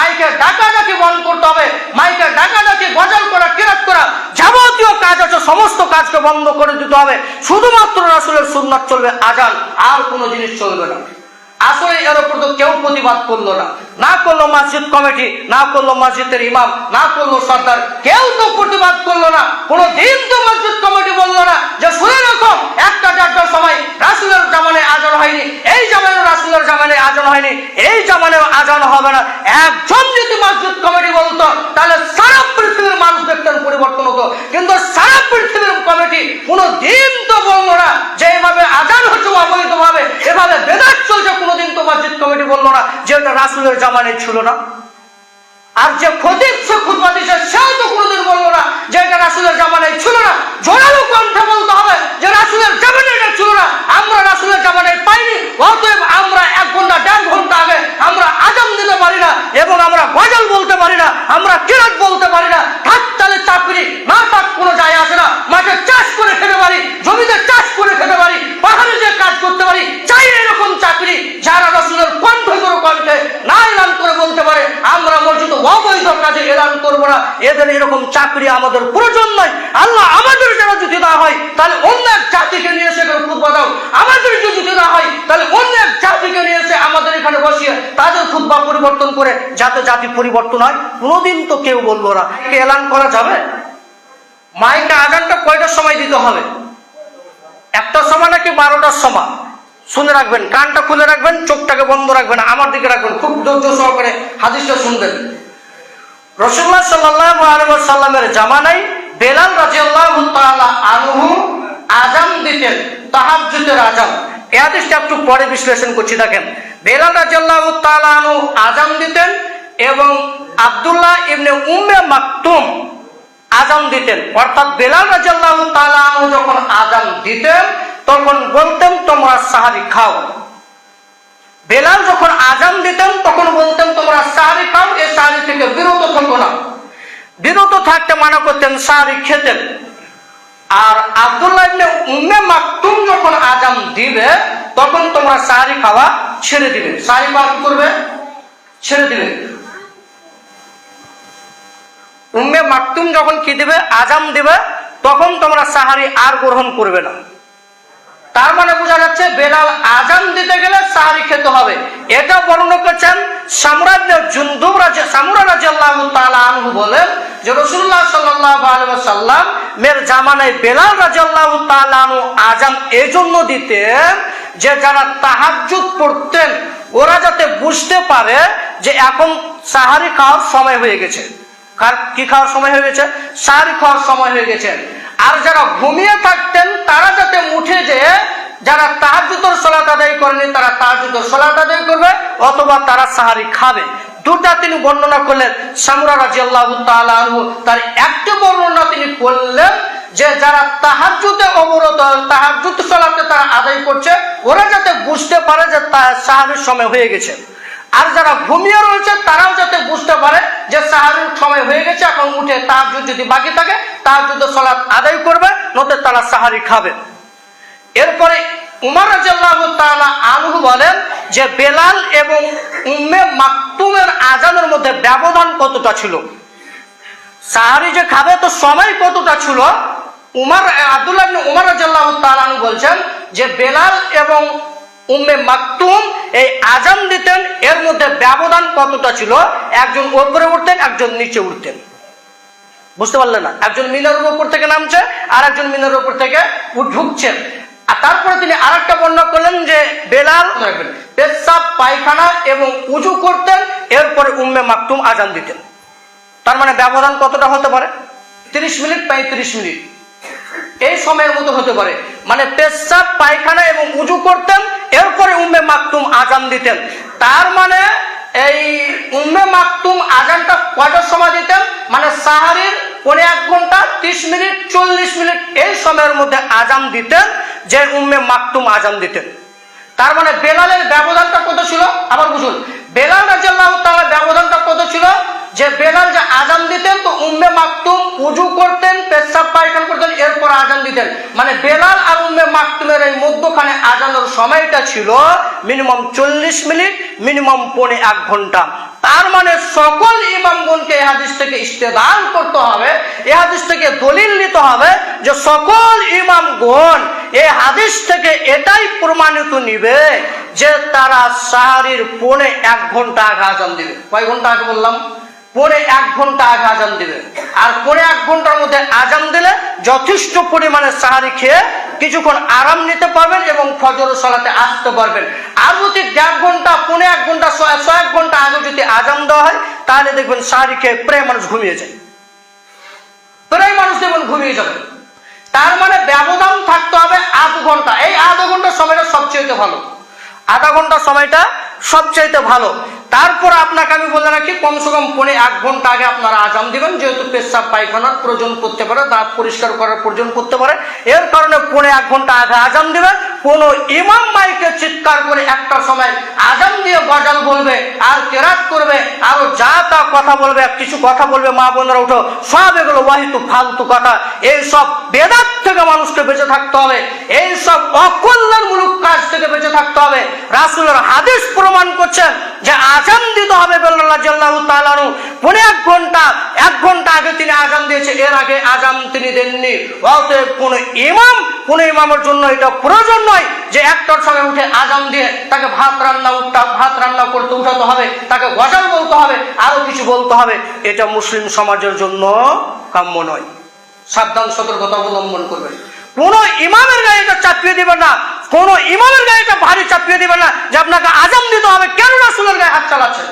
মাইকে ডাকাডাকি বন্ধ করতে হবে, মাইকে ডাকাডাকি, গজল করা, কিরাত করা, যাবতীয় কাজ আছে, সমস্ত কাজকে বন্ধ করে দিতে হবে। শুধুমাত্র রাসুলের সুন্নাত চলবে আজান, আর কোনো জিনিস চলবে না। আসলে এর উপর তো কেউ প্রতিবাদ করল না। না করল মসজিদ কমিটি, না করল মসজিদের ইমাম, না করল সরকার কেউ তো প্রতিবাদ করল না। কোনো দিন তো মসজিদ কমিটি বলল না যে শুনে রাখো, একটা চারটার সময় রাসুলের জামানে আজান হয়নি। এই জামানে রাসুলের জামানে আজান হয়নি। এই জামানে আজান হবে না। একজন যদি মসজিদ কমিটি বলতো, তাহলে সারা পৃথিবীর মানুষ দেখতেন পরিবর্তন হতো। কিন্তু সারা পৃথিবীর কমিটি কোনো দিন তো বলল না যে এইভাবে আজান হচ্ছে অবৈধভাবে এভাবে বেদাত চলছে কোনোদিন তো মসজিদ কমিটি বলল না যে এটা রাসুলের জামানে ছিল না। আর যে খতিব খুতবা দিচ্ছে সেও তো কোনোদিন না যে এটা রাসুলের জামানায় ছিল না। জোরালো কণ্ঠে বলতে হবে যে রাসুলের জামানায় এটা ছিল না। আমরা রাসুলের জামানায় পাইনি, অতএব আমরা এক ঘণ্টা, দেড় ঘণ্টা আগে আমরা আজাম দিতে পারি না এবং আমরা গজল বলতে পারি না, আমরা কিরাত বলতে পারি না ঠাক তালে চাকরি না তাক কোনো যায় আসে না মাঠে চাষ করে খেতে পারি জমিতে চাষ করে খেতে পারি পাহাড়ে যে কাজ করতে পারি চাই এরকম চাকরি যারা রসুলের কণ্ঠ করে কণ্ঠে না এলান করে বলতে পারে আমরা মসজিদ অবৈধ কাজে এলান করব না এদের চাকরি আমাদের প্রয়োজন নয় আল্লাহ আমাদের যারা যদি না হয়, তাহলে অন্য এক জাতিকে নিয়ে এসে এখানে খুতবা দাও। আমাদের যদি না হয়, তাহলে অন্য এক জাতিকে নিয়ে এসে আমাদের এখানে বসিয়ে তাদের খুতবা পরিবর্তন করে, যাতে জাতি পরিবর্তন হয়। কোনোদিন তো কেউ বলল না এলান করা যাবে? মাইকে আজানটা কয়টার সময় দিতে হবে? একটার সময় নাকি বারোটার সময়? শুনে রাখবেন, কানটা খুলে রাখবেন, চোখটাকে বন্ধ রাখবেন, আমার দিকে রাখবেন। খুব ধৈর্য সহকারে হাদিসটা শুনবেন। রসুল্লাহ সাল্লাহ সাল্লামের জামানায় বেলাল রাজিয়াল্লাহ তাআলা আনহু আজাম দিতেন, তাহাজ্জুদের আজাম এই হাদিসটা একটু পরে বিশ্লেষণ করছি, দেখেন। বেলাল রাজিয়াল্লাহ তাআলা আনহু আজাম দিতেন এবং আব্দুল্লাহ ইবনে উম্মে মাকতুম আজাম দিতেন। অর্থাৎ বেলাল রাজিয়াল্লাহ তাআলা আনহু যখন আজাম দিতেন, তখন বলতেন, তোমরা সাহারি খাও। বেলাল যখন আজাম দিতেন, তখন বলতেন, তোমরা সাহারি খাও। এ সাহারি থেকে বিরত থাকো না। বিরত থাকতে মানা করতেন সাহারি খেতেন। আর আব্দুল্লাহ ইবনে মাকতুম যখন আজাম দিবে, তখন তোমরা সাহারি খাওয়া ছেড়ে দিবে। সাহারি খাওয়া করবে? ছেড়ে দিবে। উম্মে মাকতুম যখন কি দিবে? আজাম দিবে, তখন তোমরা সাহারি আর গ্রহণ করবে না। তার মানে বোঝা যাচ্ছে, বেলাল আজান দিতে গেলে সাহারি খেতে হবে। এটা বর্ণনা করছেন সম্রাট জুন্দুব রাজা সামুরা রাজিয়াল্লাহু তাআলা আনহু বলেন যে রাসূলুল্লাহ সাল্লাল্লাহু আলাইহি ওয়াসাল্লাম মের জামানায় বেলাল তাআলা আনহু আজান এজন্য দিতেন যে যারা তাহাজ্জুদ পড়তেন, ওরা যাতে বুঝতে পারে যে এখন সাহারি খাওয়ার সময় হয়ে গেছে। কার কি খাওয়ার সময় হয়ে গেছে? সাহারি খাওয়ার সময় হয়ে গেছে। আর যারা ঘুমিয়ে থাকতেন, তারা যাতে উঠে যে যারা তাহাজুদর সলাত আদায় করেনি, তারা তাহাজুদর সলাত আদায় করবে অথবা তারা সাহারি খাবে। দুটা তিনি বর্ণনা করলেন, সামরা রাজি আল্লাহ তার একটি বর্ণনা তিনি করলেন যে, যারা তাহাজুদে অবরত তাহাজুদ সলাতে তারা আদায় করছে, ওরা যাতে বুঝতে পারে যে সাহারির সময় হয়ে গেছে। আর যারা ঘুমিয়ে রয়েছে, তারাও যাতে বুঝতে পারে যে সাহারির সময় হয়ে গেছে, এখন উঠে তার যদি বাকি থাকে তার যদি সলাৎ আদায় করবে নতে তারা সাহারি খাবে। এরপরে উমর রাজাল্লাহ তাআলা আনহু বলেন যে বেলাল এবং উম্মে মাকতুমের আজানের মধ্যে ব্যবধান কতটা ছিল? সাহারি যে খাবে তো সময় কতটা ছিল? উমর, আব্দুল্লাহ উমর রাজাল্লাহ তাআলা আনহু বলছেন যে বেলাল এবং উম্মে মাকতুম এই আজান দিতেন, এর মধ্যে ব্যবধান কতটা ছিল? একজন ওপরে উঠতেন, একজন নিচে উঠতেন। বুঝতে পারলেন না? একজন মিনারের উপর থেকে নামছে আর একজন মিনারের উপর থেকে ঢুকছেন। আর তারপরে তিনি আরেকটা বর্ণনা করলেন যে, বেলাল পেশাব, পায়খানা এবং উজু করতেন, এরপরে উম্মে মাকতুম আজান দিতেন। তার মানে ব্যবধান কতটা হতে পারে? তিরিশ মিনিট, পঁয়ত্রিশ মিনিট। এই সময়ের মতো হতে পারে। মানে পেশাব, পায়খানা এবং উজু করতেন, এরপরে উম্মে মাকতুম আজান দিতেন। তার মানে এই উম্মে মাকতুম আজানটা কয়টার সময় দিতেন? মানে সাহারির পনে এক ঘণ্টা ত্রিশ মিনিট, চল্লিশ মিনিট এই সময়ের মধ্যে আজান দিতেন, যে উম্মে মাকতুম আজান দিতেন। তার মানে বেলালের ব্যবধানটা কত ছিল? আবার বুঝুন, বেলাল রাজিয়াল্লাহু তাআলা ব্যবধানটা কত ছিল? যে বেলাল যে আজান দিতেন, তো উম্মে মাকতুম উজু করতেন, পেশাব পায়খানা করতেন, এরপর আজান দিতেন। মানে বেলাল আর উম্মে মাকতুমের এই মধ্যখানে আজানের সময়টা ছিল মিনিমাম চল্লিশ মিনিট, মিনিমাম পৌনে এক ঘণ্টা। তার মানে সকল ইমামগণকে এই হাদিস থেকে ইস্তেদাল করতে হবে, এই হাদিস থেকে দলিল নিতে হবে যে সকল ইমামগণ এই হাদিস থেকে এটাই প্রমাণিত নিবে যে তারা সাহারির পৌনে এক ঘণ্টা আগে আজান দিবে। কয় ঘণ্টা আগে বললাম? পরে এক ঘণ্টা আগে আজান দিবে। আর পরে এক ঘণ্টার মধ্যে আজান দিলে যথেষ্ট পরিমাণে সাহারি খেয়ে কিছুক্ষণ আরাম নিতে পারবেন এবং ফজর সালাতে আসতে পারবেন। আর যদি দেড় ঘণ্টা, পৌনে এক ঘণ্টা ছয় এক ঘণ্টা আগে যদি আজান দেওয়া হয় তাহলে দেখবেন সাহারি খেয়ে প্রায় মানুষ ঘুমিয়ে যায়। প্রায় মানুষ দেখবেন ঘুমিয়ে যাবে। তার মানে ব্যবধান থাকতে হবে আধ ঘণ্টা। এই আধা ঘণ্টা সময়টা সবচেয়ে ভালো। আধা ঘণ্টা সময়টা সবচাইতে ভালো। তারপর আপনাকে আমি বলে রাখি, কমসে কম পৌনে এক ঘণ্টা আগে আপনারা আজাম দিবেন, যেহেতু পেশাব পায়খানার প্রয়োজন করতে পারে, দাঁত পরিষ্কার করার প্রয়োজন করতে পারে। এর কারণে পনে এক ঘণ্টা আগে আজাম দিবে কোনো ইমাম মাইকে চিৎকার করে একটা সময় আজান দিয়ে গজাল বলবে, আর কেরাত করবে, আরও যা তা কথা বলবে, কিছু কথা বলবে, মা বোনেরা উঠো, সব এগুলো ওয়াহিতু ফালতু কথা। এই সব বেদাত থেকে মানুষকে বেঁচে থাকতে হবে, এই সব অকল্যাণমূলক কাজ থেকে বেঁচে থাকতে হবে। রাসুলের হাদিস প্রমাণ করছেন যে আজান দিতে হবে তালানু পনে এক ঘণ্টা এক ঘণ্টা আগে তিনি আজান দিয়েছে, এর আগে আজান তিনি দেননি। অতএব কোন ইমাম, কোন ইমামের জন্য এটা প্রয়োজন নয় যে একটার সঙ্গে উঠে আজান দিয়ে তাকে ভাত রান্না উঠা ভাত রান্না করতে উঠাতে হবে, তাকে গজাল বলতে হবে, আরও কিছু বলতে হবে। এটা মুসলিম সমাজের জন্য কাম্য নয়। সাবধান, সতর্কতা অবলম্বন করবেন। কোন ইমামের গায়ে চাপিয়ে দিবে না। কোন ইমামের গায়ে ভারী চাপিয়ে দিবে না যে আপনাকে আজাম দিতে হবে কেন রাসুলের গায়ে হাত চালাচ্ছেন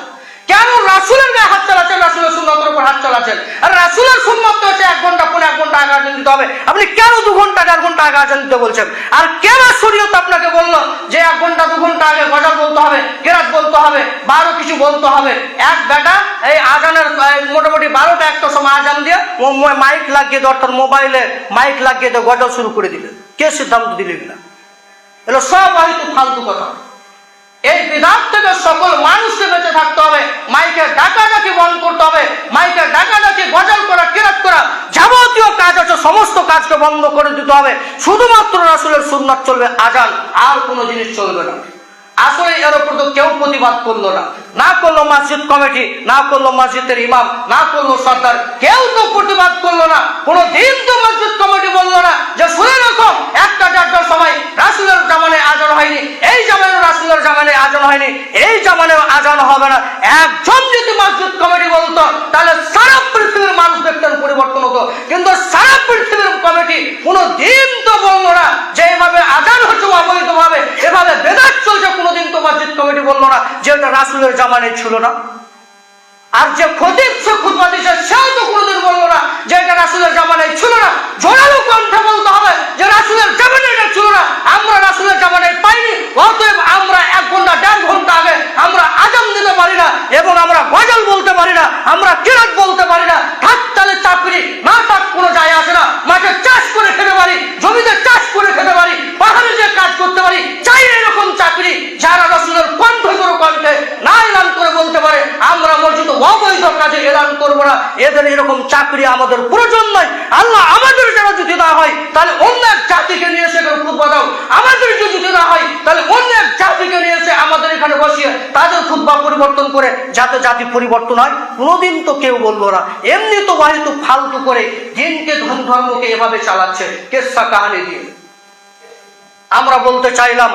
কেন রাসুলের গায়ে হাত চালাচ্ছেন রাসুলের সুন্নতের উপর হাত চালাচ্ছেন আর রাসুলের সুন্নত হচ্ছে এক ঘণ্টা পরে এক ঘণ্টা আগে আজান দিতে হবে আপনি কেন দু ঘণ্টা চার ঘণ্টা আগে আজান বলছেন। আর কেন শরীয়ত আপনাকে যে এক ঘণ্টা, দু ঘণ্টা আগে গজল বলতে হবে, কেরাত বলতে হবে, বারো কিছু বলতে হবে? এক বেটা, এই আজানের মোটামুটি বারোটা একটা সময় আজান দিয়ে মাইক লাগিয়ে অর্থাৎ মোবাইলে মাইক লাগিয়ে দিয়ে গজল শুরু করে দিলে কে সিদ্ধান্ত দিলেন না? এগুলো সব হয়তো ফালতু কথা। এই বিধান থেকে সকল মানুষকে বেঁচে থাকতে হবে মাইকে ডাকাডাকি বন্ধ করতে হবে মাইকে ডাকাডাকি গজল করা কেরাত করা যাবতীয় কাজ আছে সমস্ত কাজকে বন্ধ করে দিতে হবে। শুধুমাত্র রাসুলের সুন্নাত চলবে আজান, আর কোনো জিনিস চলবে না। আসলে এর উপর তো কেউ প্রতিবাদ করল না। না করল মসজিদ কমিটি, না করল মসজিদের ইমাম, না করল সর্দার। কেউ তো প্রতিবাদ করল না। কোনো দিন তো মসজিদ কমিটি বলল না যে, শুনে রাখো, একটা চারটার সময় রাসুলের জামানে আজান হয়নি। এই জামানে রাসুলের জামানে আজান হয়নি। এই জামানে আজান হবে না। একজন যদি মসজিদ কমিটি বলতো, তাহলে সারা পৃথিবীর মানুষ দেখতেন পরিবর্তন হতো। কিন্তু কমিটি কোনো দিন তো বলল না যে এভাবে আজান হচ্ছে অবৈধভাবে এভাবে বেদাত চলছে, কোনোদিন তো মসজিদ কমিটি বলল না যে ওটা রাসুলের জামানে ছিল না। আর যে খতিব সে খুতবা দিচ্ছে সেও তো কোনোদিন বলল না যে এটা রাসুলের জামানায় ছিল না জোরালো কণ্ঠে বলতে হবে যে রাসুলের জামানায় এটা ছিল না আমরা রাসুলের জামানায় পাইনি অতএব আমরা এক ঘণ্টা দেড় ঘণ্টা আগে আমরা আজাম দিতে পারি না এবং আমরা গজল বলতে পারি না আমরা কিরাত বলতে পারি না হাত তালে চাকরি না তার কোনো যায় আসে না মাঠে চাষ করে খেতে পারি জমিতে চাষ করে খেতে পারি পাহাড়ে যে কাজ করতে পারি চাই এরকম চাকরি যারা রাসুলের কণ্ঠ করে কণ্ঠে না এলান করে বলতে পারে আমরা মসজিদ অবৈধ কাজে এলান করব না এদের এরকম চাকরি আমাদের প্রয়োজন নয় আল্লাহ আমাদের যারা যদি না হয়, তাহলে অন্য এক জাতিকে নিয়ে এসে খুতবা দাও। আমাদের যদি না হয়, তাহলে অন্য এক জাতিকে নিয়ে এসে আমাদের এখানে বসিয়ে তাদের খুতবা পরিবর্তন করে, যাতে জাতি পরিবর্তন হয়। কোনোদিন তো কেউ বলল না, এমনি তো বাহিত ফালতু করে দিনকে ধন ধর্মকে এভাবে চালাচ্ছে। কেসা কাহানি দিয়ে। আমরা বলতে চাইলাম